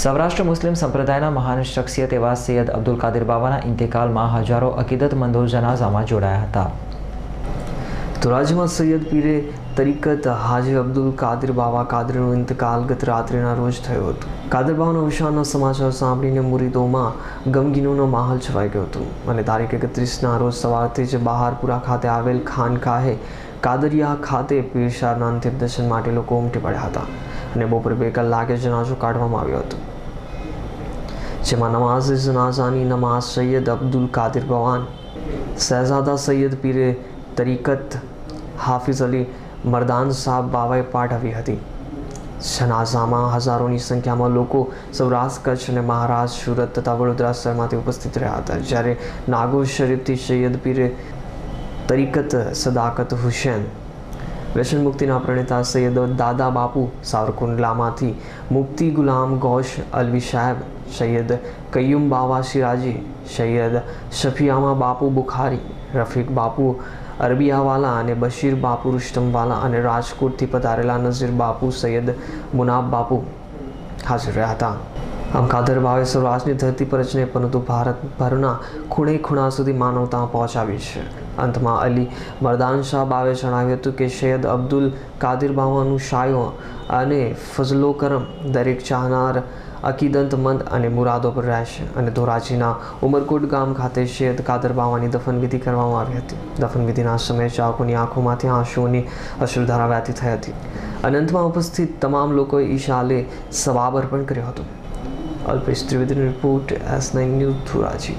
સૌરાષ્ટ્ર મુસ્લિમ સંપ્રદાયના મહાન શખ્સિયત એવા સૈયદ અબ્દુલ કાદિર બાબાના ઇન્તેકાલમાં હજારો અકીદતમંદો જનાઝામાં જોડાયા હતા. તો સૈયદ પીરે તરીકત હાજી અબ્દુલ કાદિર બાબા કાદરનો ઇંતકાલ ગત રાત્રિના રોજ થયો હતો. કાદર બાબાનો અવસાનના સમાચાર સાંભળીને મુરીદોમાં ગમગીનોનો માહોલ છવાઈ ગયો હતો અને તારીખ એકત્રીસના રોજ સવારથી જ બહારપુરા ખાતે આવેલ ખાનકાહે કાદરિયા ખાતે પીરશારના અંતિમ દર્શન માટે લોકો ઉમટી પડ્યા હતા. અને બપોરે બે કલાકે જનાજો કાઢવામાં આવ્યો હતો. જેમાં નમાઝ જનાઝાની નમાઝ સૈયદ અબ્દુલ કાદિર ભવાન શહેજાદા સૈયદ પીરે તરીકત હાફિઝ અલી મરદાન સાહેબ બાવાએ પાઠવી હતી. જનાઝામાં હજારોની સંખ્યામાં લોકો સૌરાષ્ટ્ર, કચ્છ અને મહારાષ્ટ્ર, સુરત તથા વડોદરા શહેરમાંથી ઉપસ્થિત રહ્યા હતા. જ્યારે નાગોર શરીફથી સૈયદ પીરે તરીકત સદાકત હુસેન વ્યસન મુક્તિના પ્રણેતા સૈયદ દાદા બાપુ સાવરકુંડલામાંથી મુફ્તી ગુલામ ગૌશ અલવી સાહેબ, સૈયદ કૈયુમ બાવા સિરાજી સૈયદ શફિયામા બાપુ બુખારી, રફીક બાપુ અરબિયાવાલા અને બશીર બાપુ રુસ્તમવાલા અને રાજકોટથી પધારેલા નઝીર બાપુ સૈયદ મુનાબ બાપુ હાજર રહ્યા હતા. આમ કાદર ભાવે સૌરાષ્ટ્રની ધરતી પર જ નહીં, પરંતુ ભારતભરના ખૂણે ખૂણા સુધી માનવતા પહોંચાવી છે. અંતમાં અલી મરદાન શાહ બાવે જણાવ્યું હતું કે સૈયદ અબ્દુલ કાદિર બાવાનું શાયો અને ફઝલો કરમ દરેક ચાહનાર અકીદંતમંદ અને મુરાદો પર રહેશે અને ધોરાજીના ઉમરકોટ ગામ ખાતે શેદ કાદર બાવાની દફનવિધિ કરવામાં આવી હતી. દફનવિધિના સમયે ચાહકોની આંખોમાંથી આંસુઓની અશ્રુધારા વહેતી થઈ હતી અનંતમાં ઉપસ્થિત તમામ લોકોએ ઈશાલે સવાબ અર્પણ કર્યો હતો. Alpesh Trivedi report, S9 News, Dhuraji.